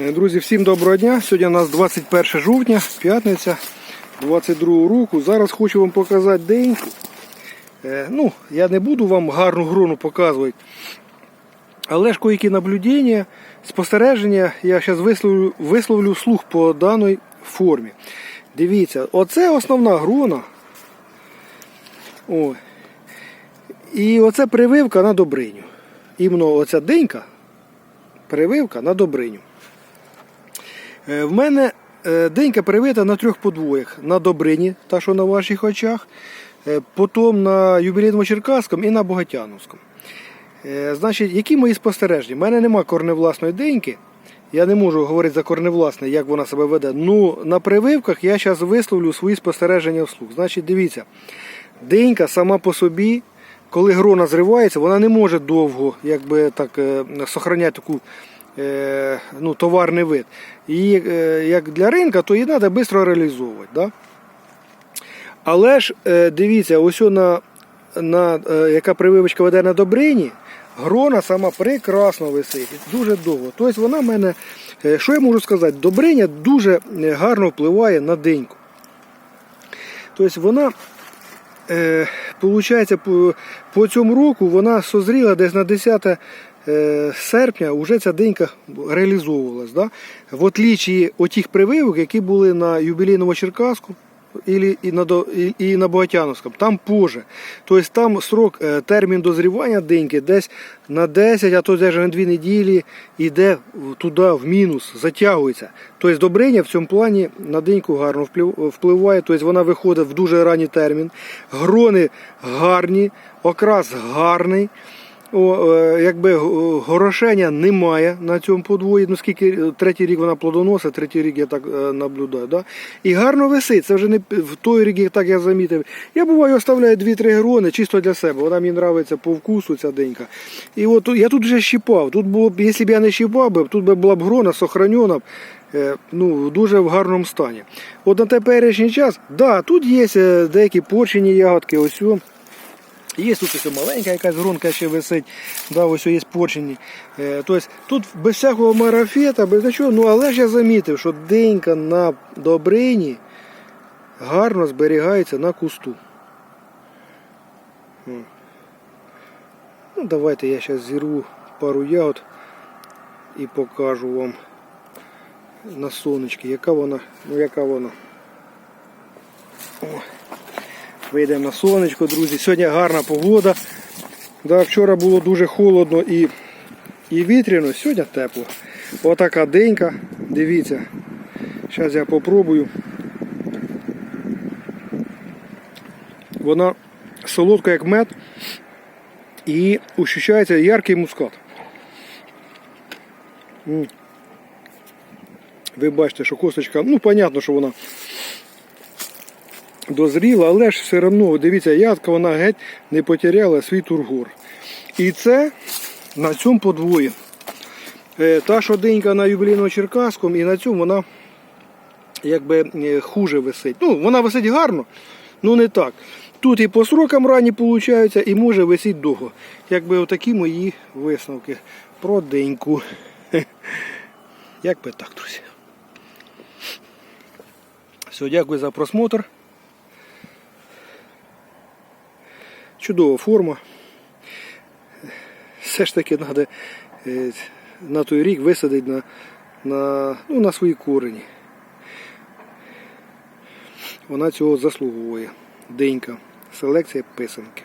Е, Друзі, всім доброго дня. Сьогодні у нас 21 жовтня, п'ятниця 22 року. Зараз хочу вам показати деньку. Е, Ну, я не буду вам гарну грону показувати. Але ж які наблюдення, спостереження я зараз висловлю, висловлю вслух по даній формі. Дивіться, оце основна грона. Ой. І оце прививка на добриню. Іменно оця денька прививка на добриню. Е, В мене е, денька привита на трьох подвоях. На добрині, та що на ваших очах, е, потім на юбілейному Черкаському і на Богатяновському. Значить, які мої спостереження? У мене нема корневласної деньки. Я не можу говорити за корневласне, як вона себе веде. Ну, на прививках я зараз висловлю свої спостереження вслух. Значить, дивіться, денька сама по собі, коли грона зривається, вона не може довго якби, так, сохраняти таку ну, товарний вид. І е, як для ринка, то її треба швидко реалізовувати. Да? Але ж е, дивіться, ось на, на, е, яка прививочка веде на добрині, грона сама прекрасно висить, дуже довго. Тобто вона в мене, е, що я можу сказати, добриня дуже е, гарно впливає на деньку. Тобто вона, е, виходить, по, по цьому року вона созріла десь на 10 е, серпня вже ця денька реалізовувалась. Да? В отличі от прививок, які були на юбілейному Черкаску, і, на, і на Богатяновському, там позже. Тобто там срок, е, термін дозрівання деньки десь на 10, а то навіть на 2 неділі йде туди в мінус, затягується. Тобто добриня в цьому плані на деньку гарно впливає, тобто вона виходить в дуже ранній термін. Грони гарні, окрас гарний. О, е, якби горошення немає на цьому подвої. Ну скільки е, третій рік вона плодоносить, третій рік я так е, наблюдаю. Да? І гарно висить. Це вже не в той рік, як так я замітив. Я буваю оставляю 2-3 грони чисто для себе. Вона мені подобається по вкусу ця денька. І от я тут вже щіпав. Тут було б, якщо б я не щіпав, тут би була б грона сохранена. б, е, Ну, дуже в гарному стані. От на теперішній час, да, тут є е, деякі порчені ягодки, ось. Є тут ось маленька якась гронка ще висить, да, ось є порчені. Е, тобто тут без всякого марафета, без нічого, ну але ж я замітив, що денька на добрині гарно зберігається на кусту. Ну, давайте я зараз зірву пару ягод і покажу вам на сонечки, яка вона, ну яка вона. О. Вийдемо на сонечко, друзі. Сьогодні гарна погода. Да, вчора було дуже холодно і, і вітряно, сьогодні тепло. Отака денька, дивіться. Зараз я попробую. Вона солодка, як мед, і ощущається яркий мускат. Ви бачите, що косточка, ну, понятно, що вона дозріла, але ж все одно, дивіться, ядка вона геть не потеряла свій тургор. І це на цьому подвоє. Е, Та що денька на юбілейному Черкаському, і на цьому вона якби е, хуже висить. Ну, вона висить гарно, ну не так. Тут і по срокам ранні виходить, і може висіти довго. Якби отакі мої висновки про деньку. Як би так, друзі. Все, дякую за просмотр. Чудова форма. Все ж таки треба на той рік висадити на, на, ну, на свої корені. Вона цього заслуговує. Денька. Селекція писанки.